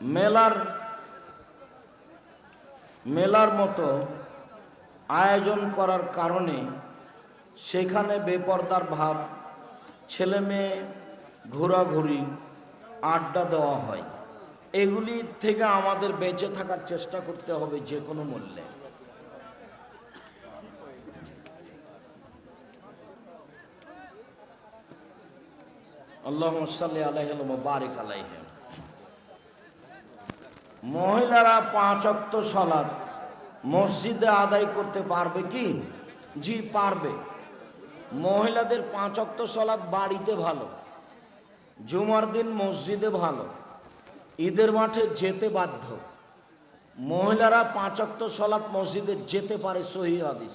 মেলার মেলার মতো আয়োজন করার কারণে সেখানে বেপর্দার ভাব, ছেলে মেয়ে ঘোরাঘুরি, আড্ডা দেওয়া হয়। এগুলি থেকে আমাদের বেঁচে থাকার চেষ্টা করতে হবে যে কোনো মূল্যে। আল্লাহ সাল্লি আলাইহিল মুবারিক আলাইহিম। মহিলারা পাঁচ অক্ত সলাৎ মসজিদে আদায় করতে পারবে কি? জি, পারবে। মহিলাদের পাঁচ অক্ত সলাৎ বাড়িতে ভালো, জুমার দিন মসজিদে ভালো, ঈদের মাঠে যেতে বাধ্য। মহিলারা পাঁচ অক্ত সলাৎ মসজিদে যেতে পারে সহি হাদিস।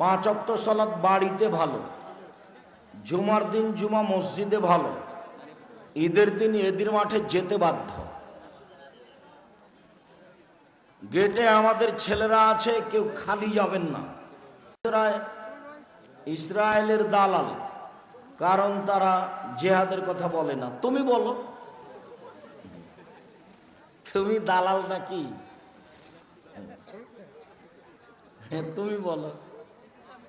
পাঁচ অক্ত সলাৎ বাড়িতে ভালো, জুমার দিন জুমা মসজিদে ভালো, ঈদের দিন এদের মাঠে যেতে বাধ্য। গেটে আমাদের ছেলেরা আছে, কেউ খালি যাবেন না। ইসরায়েলের দালাল, কারণ তারা জেহাদের কথা বলে না। তুমি বলো, তুমি দালাল নাকি? হ্যাঁ তুমি বলো,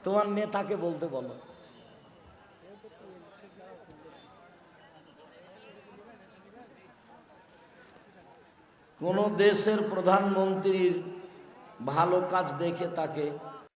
তোমার নেতাকে বলতে বলো। কোন দেশের প্রধানমন্ত্রীর ভালো কাজ দেখে তাকে